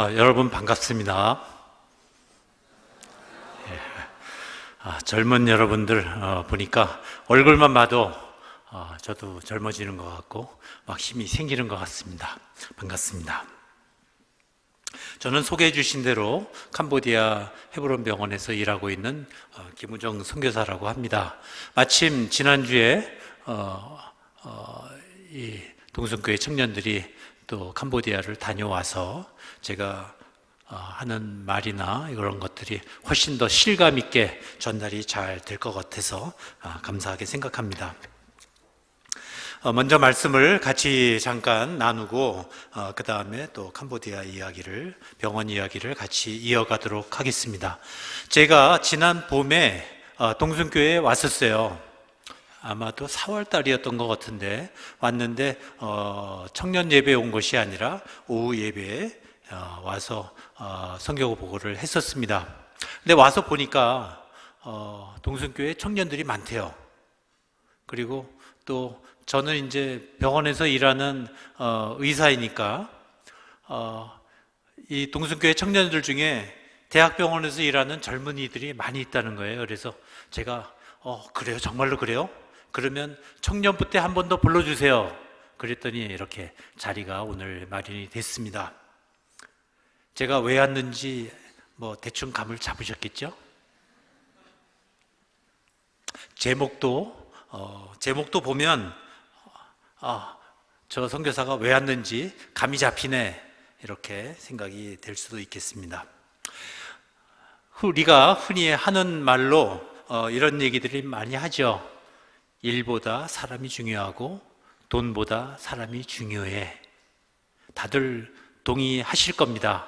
아, 여러분 반갑습니다. 예. 아, 젊은 여러분들 어, 보니까 얼굴만 봐도 어, 저도 젊어지는 것 같고 막 힘이 생기는 것 같습니다. 반갑습니다. 저는 소개해 주신 대로 캄보디아 헤브론 병원에서 일하고 있는 어, 김우정 선교사라고 합니다. 마침 지난주에 어, 어, 이 동성교회 청년들이 또 캄보디아를 다녀와서 제가 어, 하는 말이나 이런 것들이 훨씬 더 실감 있게 전달이 잘 될 것 같아서 아, 감사하게 생각합니다. 어, 먼저 말씀을 같이 잠깐 나누고 그 다음에 또 캄보디아 이야기를 병원 이야기를 같이 이어가도록 하겠습니다. 제가 지난 봄에 어, 동순교회에 왔었어요. 아마도 4월 달이었던 것 같은데 왔는데 어, 청년 예배 온 것이 아니라 오후 예배에 어, 와서 어, 성경 보고를 했었습니다. 근데 와서 보니까 어, 동순교회 청년들이 많대요. 그리고 또 저는 이제 병원에서 일하는 어, 의사이니까 어, 이 동순교회 청년들 중에 대학병원에서 일하는 젊은이들이 많이 있다는 거예요. 그래서 제가 어 그래요, 정말로 그래요? 그러면 청년부 때 한 번 더 불러주세요. 그랬더니 이렇게 자리가 오늘 마련이 됐습니다. 제가 왜 왔는지 뭐 대충 감을 잡으셨겠죠? 제목도 어, 제목도 보면 아, 저 선교사가 왜 왔는지 감이 잡히네 이렇게 생각이 될 수도 있겠습니다. 우리가 흔히 하는 말로 어, 이런 얘기들이 많이 하죠. 일보다 사람이 중요하고 돈보다 사람이 중요해. 다들 동의하실 겁니다.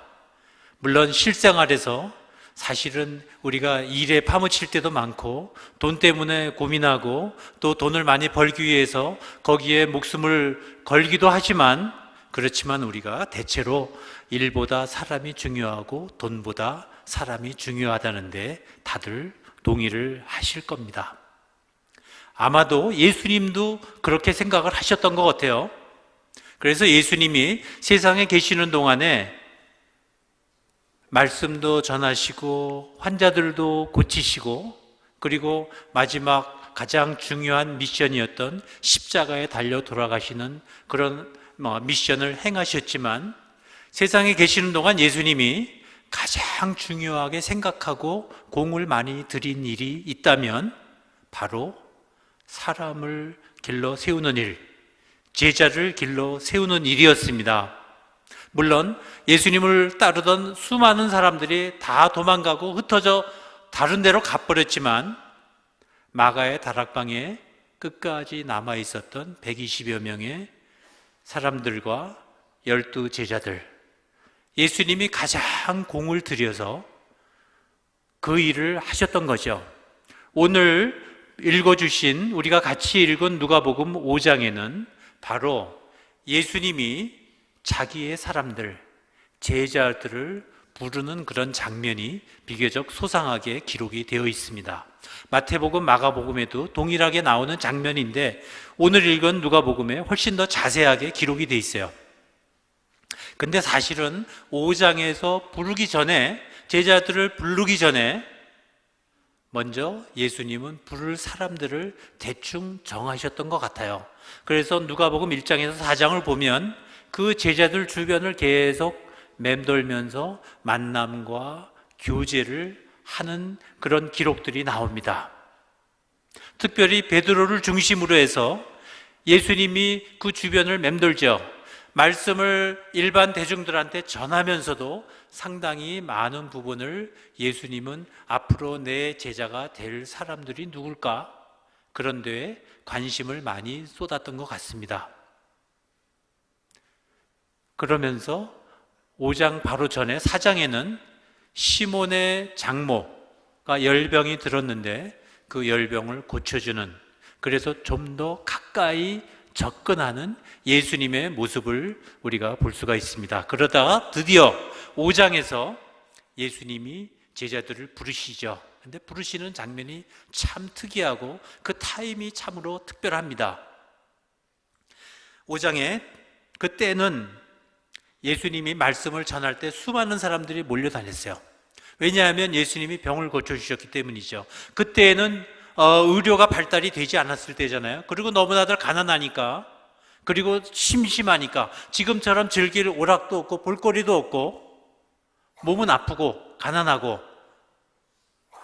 물론 실생활에서 사실은 우리가 일에 파묻힐 때도 많고 돈 때문에 고민하고 또 돈을 많이 벌기 위해서 거기에 목숨을 걸기도 하지만 그렇지만 우리가 대체로 일보다 사람이 중요하고 돈보다 사람이 중요하다는데 다들 동의를 하실 겁니다. 아마도 예수님도 그렇게 생각을 하셨던 것 같아요. 그래서 예수님이 세상에 계시는 동안에 말씀도 전하시고 환자들도 고치시고 그리고 마지막 가장 중요한 미션이었던 십자가에 달려 돌아가시는 그런 뭐 미션을 행하셨지만 세상에 계시는 동안 예수님이 가장 중요하게 생각하고 공을 많이 들인 일이 있다면 바로 사람을 길러 세우는 일, 제자를 길러 세우는 일이었습니다. 물론 예수님을 따르던 수많은 사람들이 다 도망가고 흩어져 다른 데로 가버렸지만 마가의 다락방에 끝까지 남아 있었던 120여 명의 사람들과 열두 제자들, 예수님이 가장 공을 들여서 그 일을 하셨던 거죠. 오늘 읽어주신 우리가 같이 읽은 누가복음 5장에는 바로 예수님이 자기의 사람들, 제자들을 부르는 그런 장면이 비교적 소상하게 기록이 되어 있습니다. 마태복음, 마가복음에도 동일하게 나오는 장면인데 오늘 읽은 누가복음에 훨씬 더 자세하게 기록이 되어 있어요. 근데 사실은 5장에서 부르기 전에 제자들을 부르기 전에 먼저 예수님은 부를 사람들을 대충 정하셨던 것 같아요. 그래서 누가복음 1장에서 4장을 보면 그 제자들 주변을 계속 맴돌면서 만남과 교제를 하는 그런 기록들이 나옵니다. 특별히 베드로를 중심으로 해서 예수님이 그 주변을 맴돌죠. 말씀을 일반 대중들한테 전하면서도 상당히 많은 부분을 예수님은 앞으로 내 제자가 될 사람들이 누굴까? 그런 데에 관심을 많이 쏟았던 것 같습니다. 그러면서 5장 바로 전에 4장에는 시몬의 장모가 열병이 들었는데 그 열병을 고쳐주는 그래서 좀 더 가까이 접근하는 예수님의 모습을 우리가 볼 수가 있습니다. 그러다가 드디어 5장에서 예수님이 제자들을 부르시죠. 근데 부르시는 장면이 참 특이하고 그 타임이 참으로 특별합니다. 5장에 그때는 예수님이 말씀을 전할 때 수많은 사람들이 몰려다녔어요. 왜냐하면 예수님이 병을 고쳐주셨기 때문이죠. 그때에는 어, 의료가 발달이 되지 않았을 때잖아요. 그리고 너무나들 가난하니까, 그리고 심심하니까, 지금처럼 즐길 오락도 없고, 볼거리도 없고, 몸은 아프고, 가난하고,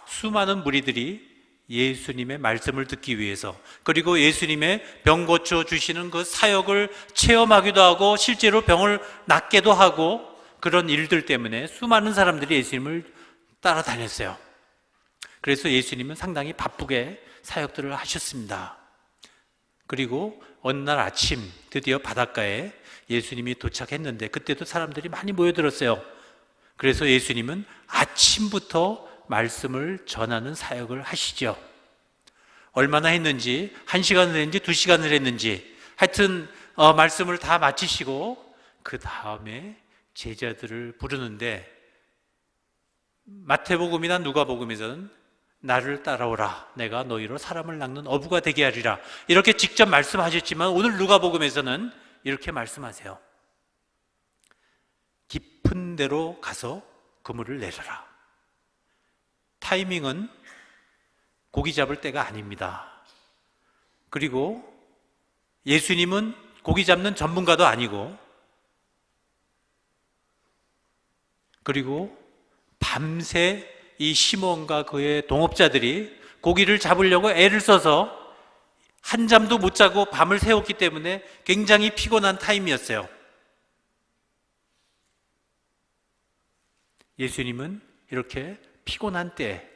수많은 무리들이 예수님의 말씀을 듣기 위해서 그리고 예수님의 병 고쳐 주시는 그 사역을 체험하기도 하고 실제로 병을 낫게도 하고 그런 일들 때문에 수많은 사람들이 예수님을 따라다녔어요. 그래서 예수님은 상당히 바쁘게 사역들을 하셨습니다. 그리고 어느 날 아침 드디어 바닷가에 예수님이 도착했는데 그때도 사람들이 많이 모여들었어요. 그래서 예수님은 아침부터 말씀을 전하는 사역을 하시죠. 얼마나 했는지, 한 시간을 했는지, 두 시간을 했는지, 하여튼, 어, 말씀을 다 마치시고, 그 다음에 제자들을 부르는데, 마태복음이나 누가복음에서는 나를 따라오라. 내가 너희로 사람을 낚는 어부가 되게 하리라. 이렇게 직접 말씀하셨지만, 오늘 누가복음에서는 이렇게 말씀하세요. 깊은 데로 가서 그물을 내려라. 타이밍은 고기 잡을 때가 아닙니다. 그리고 예수님은 고기 잡는 전문가도 아니고, 그리고 밤새 이 시몬과 그의 동업자들이 고기를 잡으려고 애를 써서 한 잠도 못 자고 밤을 새웠기 때문에 굉장히 피곤한 타임이었어요. 예수님은 이렇게 피곤한 때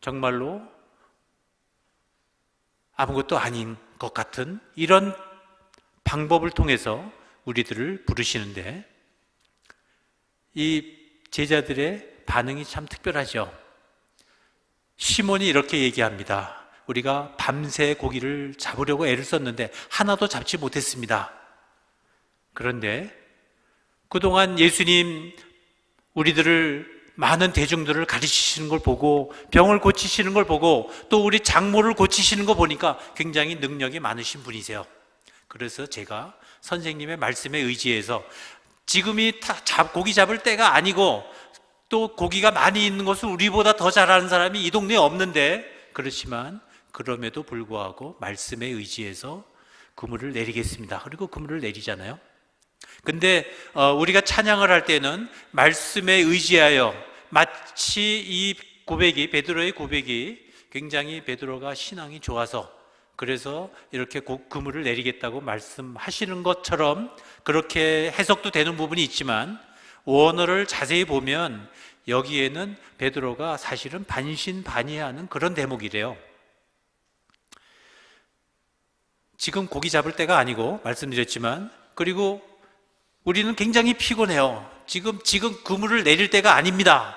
정말로 아무것도 아닌 것 같은 이런 방법을 통해서 우리들을 부르시는데 이 제자들의 반응이 참 특별하죠. 시몬이 이렇게 얘기합니다. 우리가 밤새 고기를 잡으려고 애를 썼는데 하나도 잡지 못했습니다. 그런데 그동안 예수님 우리들을 많은 대중들을 가르치시는 걸 보고 병을 고치시는 걸 보고 또 우리 장모를 고치시는 거 보니까 굉장히 능력이 많으신 분이세요. 그래서 제가 선생님의 말씀에 의지해서 지금이 잡, 고기 잡을 때가 아니고 또 고기가 많이 있는 것을 우리보다 더 잘하는 사람이 이 동네에 없는데 그렇지만 그럼에도 불구하고 말씀에 의지해서 그물을 내리겠습니다. 그리고 그물을 내리잖아요. 근데 어, 우리가 찬양을 할 때는 말씀에 의지하여 마치 이 고백이 베드로의 고백이 굉장히 베드로가 신앙이 좋아서 그래서 이렇게 그물을 내리겠다고 말씀하시는 것처럼 그렇게 해석도 되는 부분이 있지만 원어를 자세히 보면 여기에는 베드로가 사실은 반신반의하는 그런 대목이래요. 지금 고기 잡을 때가 아니고 말씀드렸지만 그리고 우리는 굉장히 피곤해요. 지금, 지금 그물을 내릴 때가 아닙니다.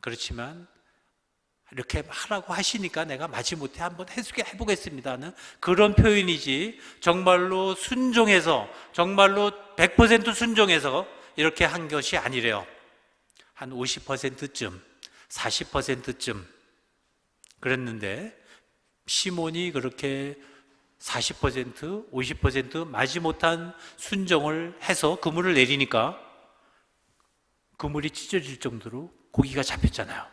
그렇지만, 이렇게 하라고 하시니까 내가 마지못해 한번 해석해 보겠습니다는 그런 표현이지, 정말로 순종해서, 정말로 100% 순종해서 이렇게 한 것이 아니래요. 한 50%쯤, 40%쯤 그랬는데, 시몬이 그렇게 40%, 50% 마지 못한 순종을 해서 그물을 내리니까 그물이 찢어질 정도로 고기가 잡혔잖아요.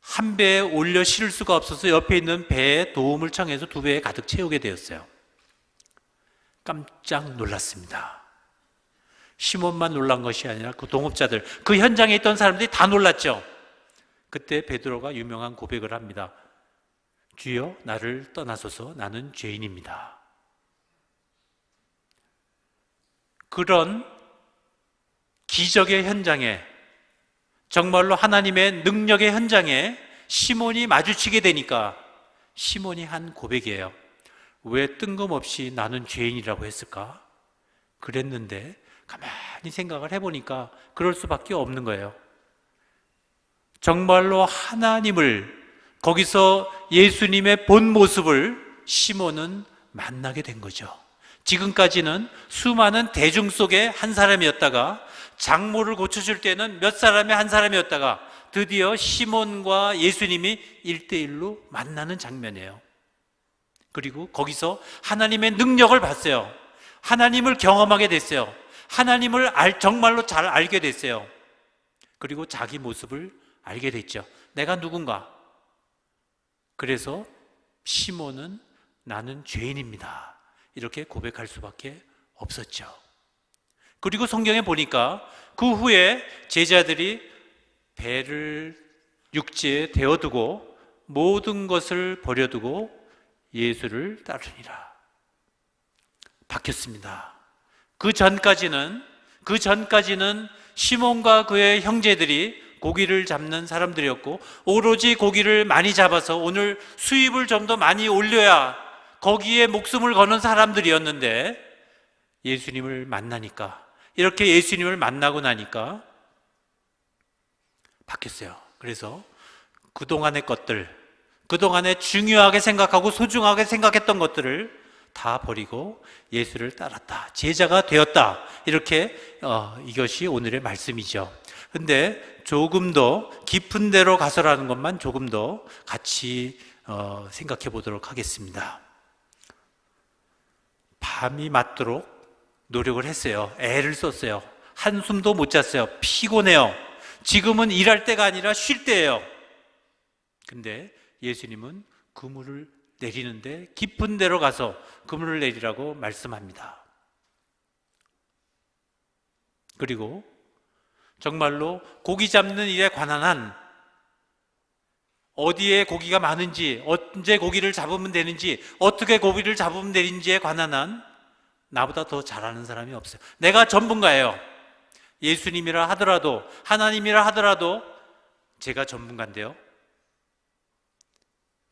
한 배에 올려 실을 수가 없어서 옆에 있는 배에 도움을 청해서 두 배에 가득 채우게 되었어요. 깜짝 놀랐습니다. 시몬만 놀란 것이 아니라 그 동업자들, 그 현장에 있던 사람들이 다 놀랐죠. 그때 베드로가 유명한 고백을 합니다. 주여 나를 떠나소서 나는 죄인입니다. 그런 기적의 현장에 정말로 하나님의 능력의 현장에 시몬이 마주치게 되니까 시몬이 한 고백이에요. 왜 뜬금없이 나는 죄인이라고 했을까? 그랬는데 가만히 생각을 해보니까 그럴 수밖에 없는 거예요. 정말로 하나님을 거기서 예수님의 본 모습을 시몬은 만나게 된 거죠. 지금까지는 수많은 대중 속의 한 사람이었다가 장모를 고쳐줄 때는 몇 사람의 한 사람이었다가 드디어 시몬과 예수님이 일대일로 만나는 장면이에요. 그리고 거기서 하나님의 능력을 봤어요. 하나님을 경험하게 됐어요. 하나님을 알, 정말로 잘 알게 됐어요. 그리고 자기 모습을 알게 됐죠. 내가 누군가. 그래서 시몬은 나는 죄인입니다. 이렇게 고백할 수밖에 없었죠. 그리고 성경에 보니까 그 후에 제자들이 배를 육지에 대어두고 모든 것을 버려두고 예수를 따르니라. 바뀌었습니다. 그 전까지는 그 전까지는 시몬과 그의 형제들이 고기를 잡는 사람들이었고 오로지 고기를 많이 잡아서 오늘 수입을 좀 더 많이 올려야 거기에 목숨을 거는 사람들이었는데 예수님을 만나니까 이렇게 예수님을 만나고 나니까 바뀌었어요. 그래서 그동안의 것들, 그동안에 중요하게 생각하고 소중하게 생각했던 것들을 다 버리고 예수를 따랐다. 제자가 되었다. 이렇게 어, 이것이 오늘의 말씀이죠. 근데 조금 더 깊은 데로 가서라는 것만 조금 더 같이 어, 생각해 보도록 하겠습니다. 밤이 맞도록 노력을 했어요. 애를 썼어요. 한숨도 못 잤어요. 피곤해요. 지금은 일할 때가 아니라 쉴 때예요. 근데 예수님은 그물을 내리는데 깊은 데로 가서 그물을 내리라고 말씀합니다. 그리고 정말로 고기 잡는 일에 관한 한 어디에 고기가 많은지, 언제 고기를 잡으면 되는지, 어떻게 고기를 잡으면 되는지에 관한 한 나보다 더 잘하는 사람이 없어요. 내가 전문가예요. 예수님이라 하더라도, 하나님이라 하더라도 제가 전문가인데요.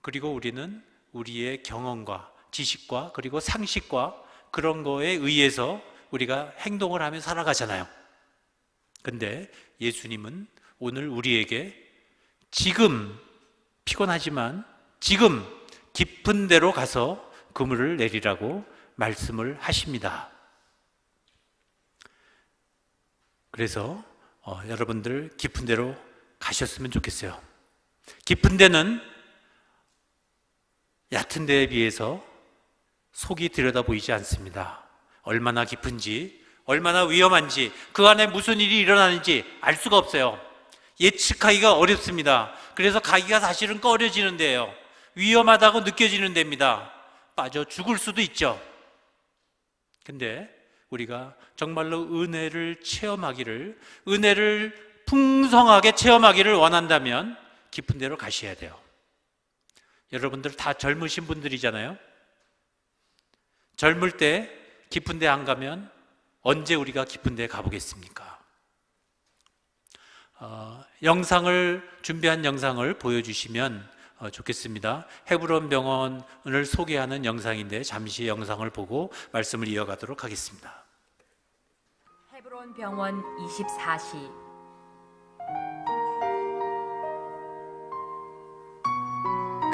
그리고 우리는 우리의 경험과 지식과 그리고 상식과 그런 거에 의해서 우리가 행동을 하며 살아가잖아요. 근데 예수님은 오늘 우리에게 지금 피곤하지만 지금 깊은 데로 가서 그물을 내리라고 말씀을 하십니다. 그래서 어, 여러분들 깊은 데로 가셨으면 좋겠어요. 깊은 데는 얕은 데에 비해서 속이 들여다 보이지 않습니다. 얼마나 깊은지, 얼마나 위험한지, 그 안에 무슨 일이 일어나는지 알 수가 없어요. 예측하기가 어렵습니다. 그래서 가기가 사실은 꺼려지는데요. 위험하다고 느껴지는 데입니다. 빠져 죽을 수도 있죠. 근데 우리가 정말로 은혜를 체험하기를, 은혜를 풍성하게 체험하기를 원한다면 깊은 데로 가셔야 돼요. 여러분들 다 젊으신 분들이잖아요. 젊을 때 깊은 데 안 가면 언제 우리가 깊은 데 가보겠습니까? 어, 영상을 준비한 영상을 보여주시면 어, 좋겠습니다. 헤브론 병원을 소개하는 영상인데 잠시 영상을 보고 말씀을 이어가도록 하겠습니다. 헤브론 병원 24시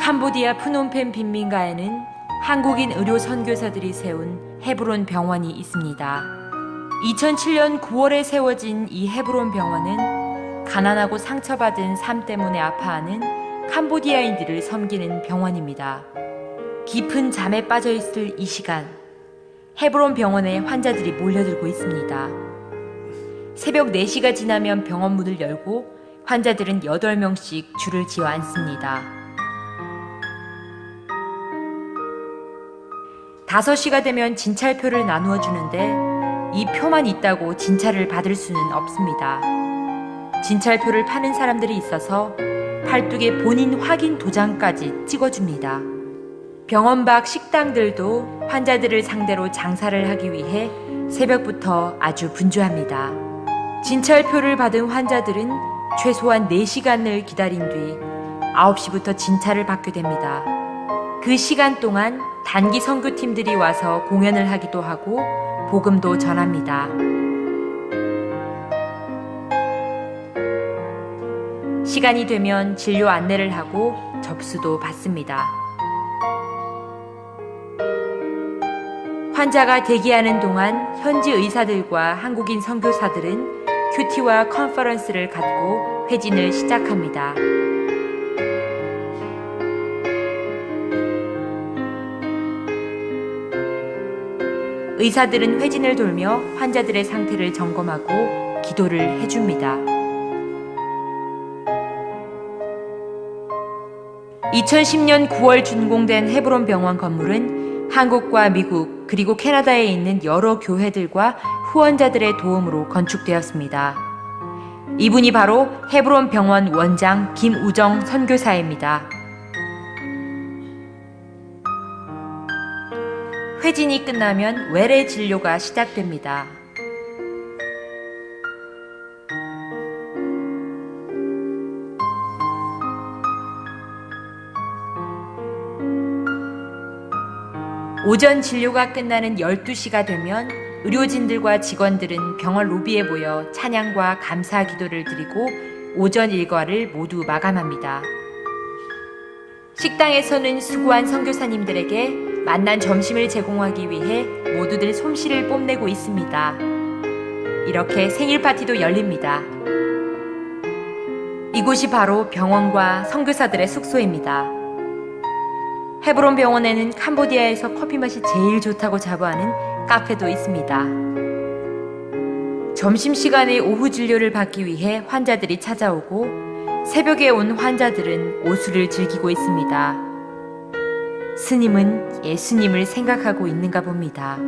캄보디아 프놈펜 빈민가에는 한국인 의료 선교사들이 세운 헤브론 병원이 있습니다. 2007년 9월에 세워진 이 헤브론 병원은 가난하고 상처받은 삶 때문에 아파하는 캄보디아인들을 섬기는 병원입니다. 깊은 잠에 빠져 있을 이 시간, 헤브론 병원에 환자들이 몰려들고 있습니다. 새벽 4시가 지나면 병원 문을 열고 환자들은 8명씩 줄을 지어 앉습니다. 5시가 되면 진찰표를 나누어 주는데 이 표만 있다고 진찰을 받을 수는 없습니다. 진찰표를 파는 사람들이 있어서 팔뚝에 본인 확인 도장까지 찍어줍니다. 병원 밖 식당들도 환자들을 상대로 장사를 하기 위해 새벽부터 아주 분주합니다. 진찰표를 받은 환자들은 최소한 4시간을 기다린 뒤 9시부터 진찰을 받게 됩니다. 그 시간 동안 단기 선교팀들이 와서 공연을 하기도 하고 복음도 전합니다. 시간이 되면 진료 안내를 하고 접수도 받습니다. 환자가 대기하는 동안 현지 의사들과 한국인 선교사들은 큐티와 컨퍼런스를 갖고 회진을 시작합니다. 의사들은 회진을 돌며 환자들의 상태를 점검하고 기도를 해줍니다. 2010년 9월 준공된 헤브론 병원 건물은 한국과 미국 그리고 캐나다에 있는 여러 교회들과 후원자들의 도움으로 건축되었습니다. 이분이 바로 헤브론 병원 원장 김우정 선교사입니다. 회진이 끝나면 외래 진료가 시작됩니다. 오전 진료가 끝나는 12시가 되면 의료진들과 직원들은 병원 로비에 모여 찬양과 감사 기도를 드리고 오전 일과를 모두 마감합니다. 식당에서는 수고한 선교사님들에게 만난 점심을 제공하기 위해 모두들 솜씨를 뽐내고 있습니다. 이렇게 생일 파티도 열립니다. 이곳이 바로 병원과 선교사들의 숙소입니다. 헤브론 병원에는 캄보디아에서 커피 맛이 제일 좋다고 자부하는 카페도 있습니다. 점심시간에 오후 진료를 받기 위해 환자들이 찾아오고 새벽에 온 환자들은 오수를 즐기고 있습니다. 스님은 예수님을 생각하고 있는가 봅니다.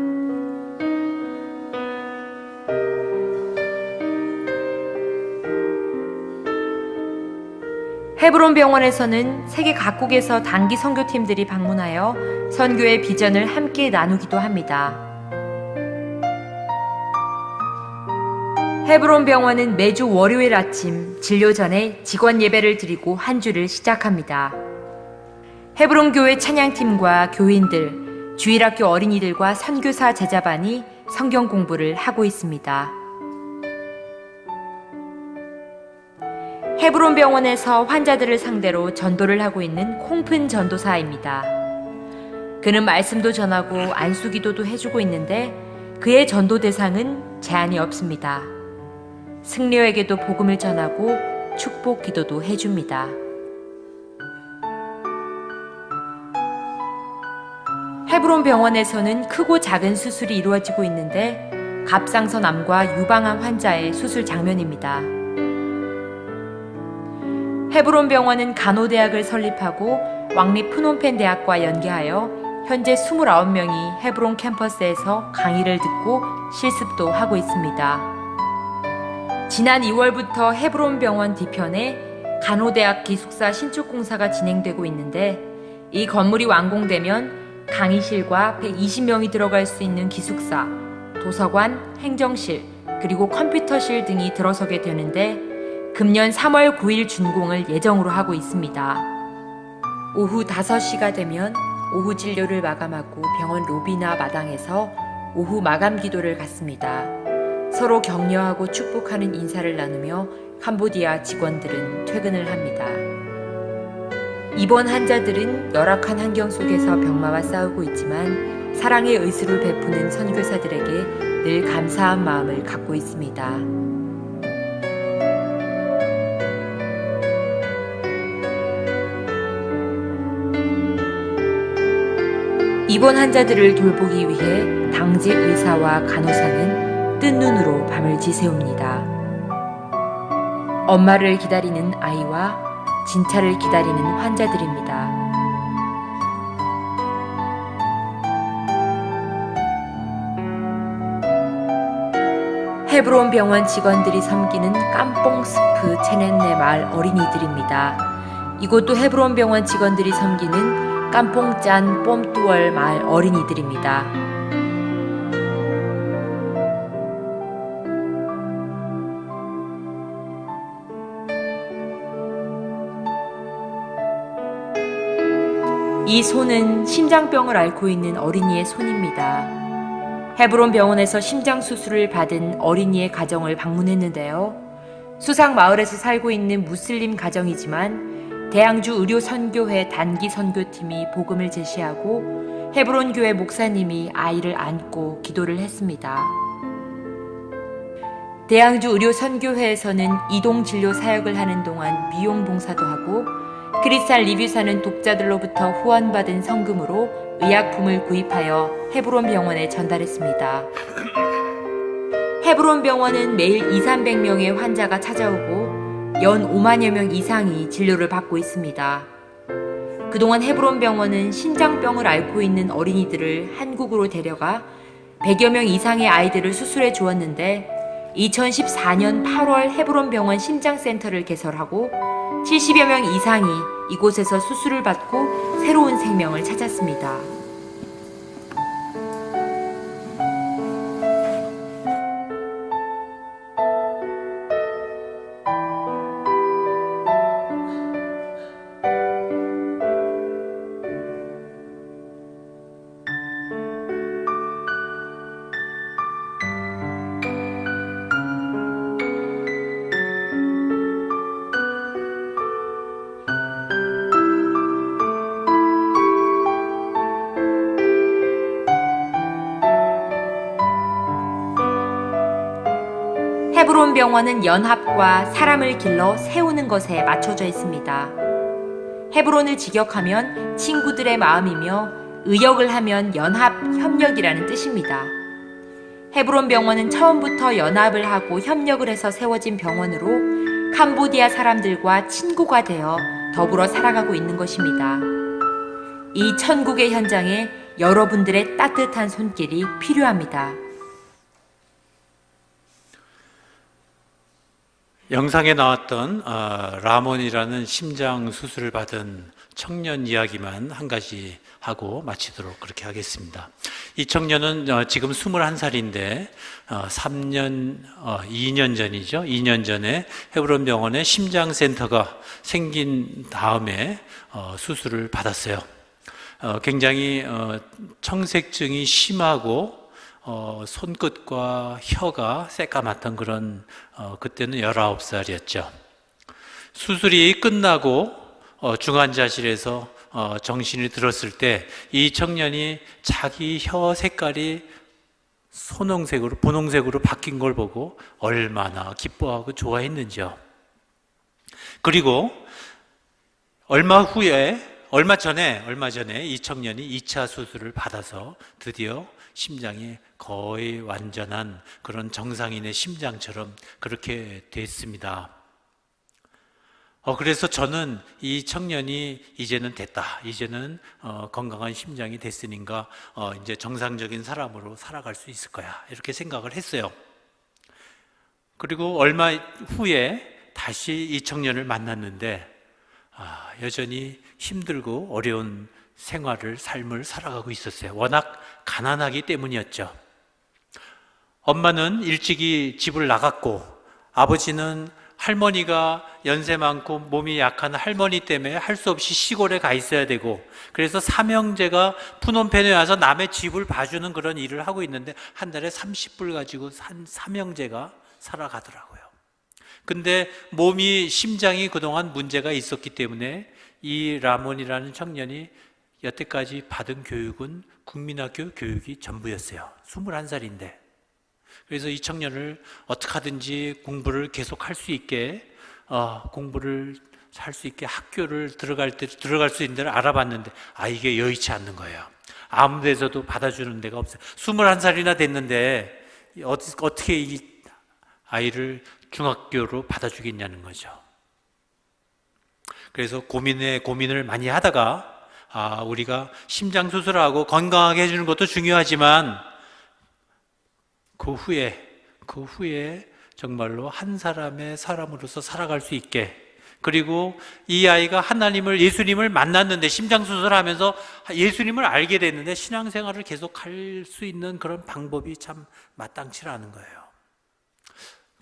헤브론 병원에서는 세계 각국에서 단기 선교팀들이 방문하여 선교의 비전을 함께 나누기도 합니다. 헤브론 병원은 매주 월요일 아침 진료 전에 직원 예배를 드리고 한 주를 시작합니다. 헤브론 교회 찬양팀과 교인들, 주일학교 어린이들과 선교사 제자반이 성경 공부를 하고 있습니다. 헤브론 병원에서 환자들을 상대로 전도를 하고 있는 콩픈 전도사입니다. 그는 말씀도 전하고 안수기도도 해주고 있는데 그의 전도 대상은 제한이 없습니다. 승려에게도 복음을 전하고 축복 기도도 해줍니다. 헤브론 병원에서는 크고 작은 수술이 이루어지고 있는데 갑상선암과 유방암 환자의 수술 장면입니다. 헤브론 병원은 간호대학을 설립하고 왕립 프놈펜 대학과 연계하여 현재 29명이 헤브론 캠퍼스에서 강의를 듣고 실습도 하고 있습니다. 지난 2월부터 헤브론 병원 뒤편에 간호대학 기숙사 신축 공사가 진행되고 있는데 이 건물이 완공되면 강의실과 120명이 들어갈 수 있는 기숙사, 도서관, 행정실, 그리고 컴퓨터실 등이 들어서게 되는데 금년 3월 9일 준공을 예정으로 하고 있습니다. 오후 5시가 되면 오후 진료를 마감하고 병원 로비나 마당에서 오후 마감 기도를 갖습니다. 서로 격려하고 축복하는 인사를 나누며 캄보디아 직원들은 퇴근을 합니다. 입원 환자들은 열악한 환경 속에서 병마와 싸우고 있지만 사랑의 의술을 베푸는 선교사들에게 늘 감사한 마음을 갖고 있습니다. 입원 환자들을 돌보기 위해 당직 의사와 간호사는 뜬 눈으로 밤을 지새웁니다. 엄마를 기다리는 아이와 진찰을 기다리는 환자들입니다. 헤브론 병원 직원들이 섬기는 깜뽕 스프 체넨네 마을 어린이들입니다. 이곳도 헤브론 병원 직원들이 섬기는 깜뽕짠 뽐뚜월 마을 어린이들입니다. 이 손은 심장병을 앓고 있는 어린이의 손입니다. 헤브론 병원에서 심장 수술을 받은 어린이의 가정을 방문했는데요. 수상 마을에서 살고 있는 무슬림 가정이지만 대양주 의료 선교회 단기 선교팀이 복음을 제시하고 헤브론 교회 목사님이 아이를 안고 기도를 했습니다. 대양주 의료 선교회에서는 이동 진료 사역을 하는 동안 미용 봉사도 하고 크리스탈 리뷰사는 독자들로부터 후원받은 성금으로 의약품을 구입하여 헤브론 병원에 전달했습니다. 헤브론 병원은 매일 2, 300명의 환자가 찾아오고 연 5만여 명 이상이 진료를 받고 있습니다. 그동안 헤브론 병원은 심장병을 앓고 있는 어린이들을 한국으로 데려가 100여 명 이상의 아이들을 수술해 주었는데 2014년 8월 헤브론 병원 심장센터를 개설하고 70여 명 이상이 이곳에서 수술을 받고 새로운 생명을 찾았습니다. 병원은 연합과 사람을 길러 세우는 것에 맞춰져 있습니다. 헤브론을 직역하면 친구들의 마음이며 의역을 하면 연합, 협력이라는 뜻입니다. 헤브론 병원은 처음부터 연합을 하고 협력을 해서 세워진 병원으로 캄보디아 사람들과 친구가 되어 더불어 살아가고 있는 것입니다. 이 천국의 현장에 여러분들의 따뜻한 손길이 필요합니다. 영상에 나왔던 어, 라몬이라는 심장 수술을 받은 청년 이야기만 한 가지 하고 마치도록 그렇게 하겠습니다. 이 청년은 어, 지금 21살인데 어, 3년, 어, 2년 전이죠. 2년 전에 헤브론 병원에 심장 센터가 생긴 다음에 어, 수술을 받았어요. 어, 굉장히 어, 청색증이 심하고 어, 손끝과 혀가 새까맣던 그런 어, 그때는 19살이었죠. 수술이 끝나고 어, 중환자실에서 어, 정신이 들었을 때 이 청년이 자기 혀 색깔이 소농색으로 분홍색으로 바뀐 걸 보고 얼마나 기뻐하고 좋아했는지요. 그리고 얼마 후에 얼마 전에 얼마 전에 이 청년이 2차 수술을 받아서 드디어 심장이 거의 완전한 그런 정상인의 심장처럼 그렇게 됐습니다. 어, 그래서 저는 이 청년이 이제는 됐다. 이제는 어, 건강한 심장이 됐으니까 어, 이제 정상적인 사람으로 살아갈 수 있을 거야. 이렇게 생각을 했어요. 그리고 얼마 후에 다시 이 청년을 만났는데 아, 여전히 힘들고 어려운 생활을 삶을 살아가고 있었어요. 워낙 가난하기 때문이었죠. 엄마는 일찍이 집을 나갔고 아버지는 할머니가 연세 많고 몸이 약한 할머니 때문에 할 수 없이 시골에 가 있어야 되고 그래서 삼형제가 푸놈펜에 와서 남의 집을 봐주는 그런 일을 하고 있는데 한 달에 30불 가지고 한 삼형제가 살아가더라고요. 근데 몸이 심장이 그동안 문제가 있었기 때문에 이 라몬이라는 청년이 여태까지 받은 교육은 국민학교 교육이 전부였어요. 21살인데. 그래서 이 청년을 어떻게 하든지 공부를 계속 할 수 있게, 어, 공부를 할 수 있게 학교를 들어갈 때, 들어갈 수 있는 데를 알아봤는데, 아, 이게 여의치 않는 거예요. 아무 데서도 받아주는 데가 없어요. 21살이나 됐는데, 어떻게 이 아이를 중학교로 받아주겠냐는 거죠. 그래서 고민에 고민을 많이 하다가 아, 우리가 심장 수술하고 건강하게 해주는 것도 중요하지만 그 후에 그 후에 정말로 한 사람의 사람으로서 살아갈 수 있게 그리고 이 아이가 하나님을 예수님을 만났는데 심장 수술하면서 예수님을 알게 됐는데 신앙생활을 계속 할 수 있는 그런 방법이 참 마땅치 않은 거예요.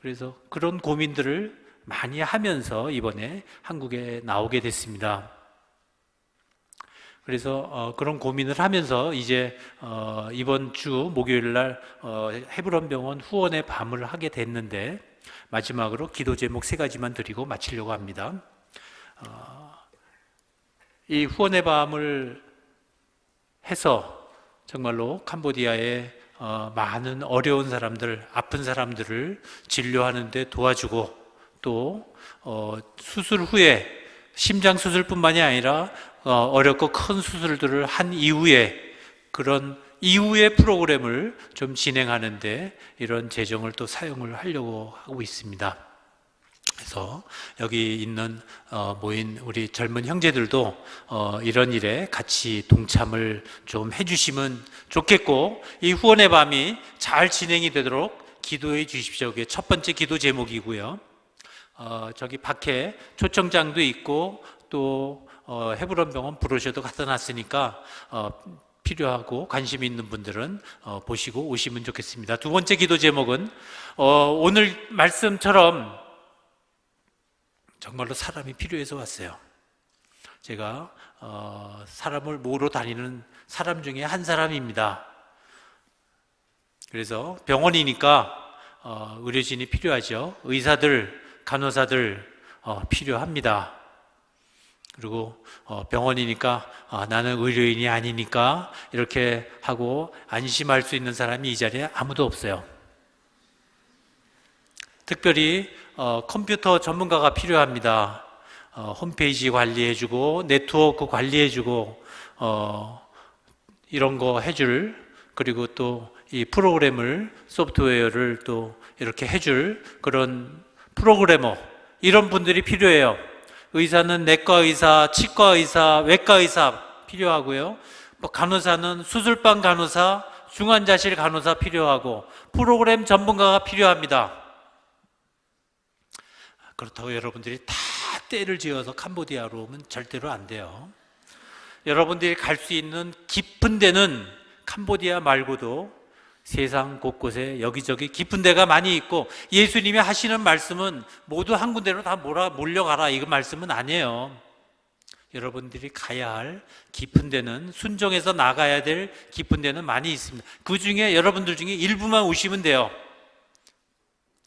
그래서 그런 고민들을 많이 하면서 이번에 한국에 나오게 됐습니다. 그래서 어, 그런 고민을 하면서 이제 어, 이번 주 목요일 날 어, 헤브론 병원 후원의 밤을 하게 됐는데 마지막으로 기도 제목 세 가지만 드리고 마치려고 합니다. 어, 이 후원의 밤을 해서 정말로 캄보디아의 어, 많은 어려운 사람들, 아픈 사람들을 진료하는데 도와주고 또 어, 수술 후에 심장 수술뿐만이 아니라 어, 어렵고 큰 수술들을 한 이후에 그런 이후의 프로그램을 좀 진행하는데 이런 재정을 또 사용을 하려고 하고 있습니다. 그래서 여기 있는 어, 모인 우리 젊은 형제들도 어, 이런 일에 같이 동참을 좀 해주시면 좋겠고 이 후원의 밤이 잘 진행이 되도록 기도해 주십시오. 그게 첫 번째 기도 제목이고요. 어, 저기 밖에 초청장도 있고 또 어, 헤브론 병원 브로셔도 갖다 놨으니까 어, 필요하고 관심 있는 분들은 어, 보시고 오시면 좋겠습니다. 두 번째 기도 제목은 어, 오늘 말씀처럼 정말로 사람이 필요해서 왔어요. 제가 어, 사람을 모으러 다니는 사람 중에 한 사람입니다. 그래서 병원이니까 어, 의료진이 필요하죠. 의사들, 간호사들 어, 필요합니다. 그리고 어, 병원이니까 아, 나는 의료인이 아니니까 이렇게 하고 안심할 수 있는 사람이 이 자리에 아무도 없어요. 특별히 어, 컴퓨터 전문가가 필요합니다. 어, 홈페이지 관리해주고 네트워크 관리해주고 어, 이런 거 해줄 그리고 또 이 프로그램을 소프트웨어를 또 이렇게 해줄 그런 프로그래머 이런 분들이 필요해요. 의사는 내과 의사, 치과 의사, 외과 의사 필요하고요. 뭐 간호사는 수술방 간호사, 중환자실 간호사 필요하고 프로그램 전문가가 필요합니다. 그렇다고 여러분들이 다 때를 지어서 캄보디아로 오면 절대로 안 돼요. 여러분들이 갈 수 있는 깊은 데는 캄보디아 말고도 세상 곳곳에 여기저기 깊은 데가 많이 있고 예수님이 하시는 말씀은 모두 한 군데로 다 몰아 몰려가라 이거 말씀은 아니에요. 여러분들이 가야 할 깊은 데는 순종해서 나가야 될 깊은 데는 많이 있습니다. 그 중에 여러분들 중에 일부만 오시면 돼요.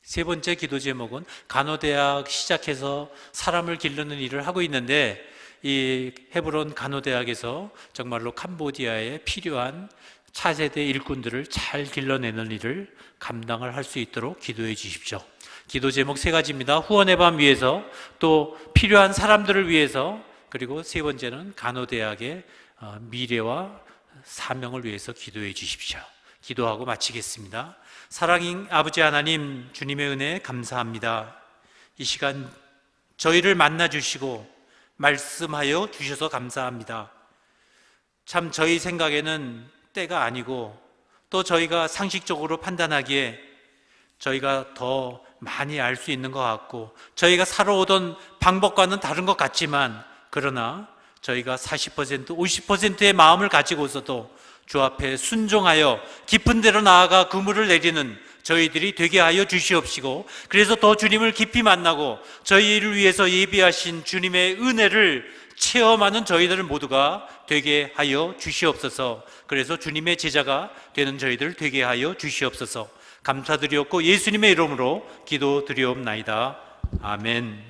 세 번째 기도 제목은 간호대학 시작해서 사람을 기르는 일을 하고 있는데 이 헤브론 간호대학에서 정말로 캄보디아에 필요한 차세대 일꾼들을 잘 길러내는 일을 감당을 할 수 있도록 기도해 주십시오. 기도 제목 세 가지입니다. 후원의 밤 위해서 또 필요한 사람들을 위해서 그리고 세 번째는 간호대학의 어, 미래와 사명을 위해서 기도해 주십시오. 기도하고 마치겠습니다. 사랑인 아버지 하나님 주님의 은혜 감사합니다. 이 시간 저희를 만나 주시고 말씀하여 주셔서 감사합니다. 참 저희 생각에는 때가 아니고 또 저희가 상식적으로 판단하기에 저희가 더 많이 알 수 있는 것 같고 저희가 살아오던 방법과는 다른 것 같지만 그러나 저희가 40% 50%의 마음을 가지고서도 주 앞에 순종하여 깊은 데로 나아가 그물을 내리는 저희들이 되게 하여 주시옵시고 그래서 더 주님을 깊이 만나고 저희를 위해서 예비하신 주님의 은혜를 체험하는 저희들 모두가 되게 하여 주시옵소서. 그래서 주님의 제자가 되는 저희들 되게 하여 주시옵소서. 감사드리옵고 예수님의 이름으로 기도드리옵나이다. 아멘.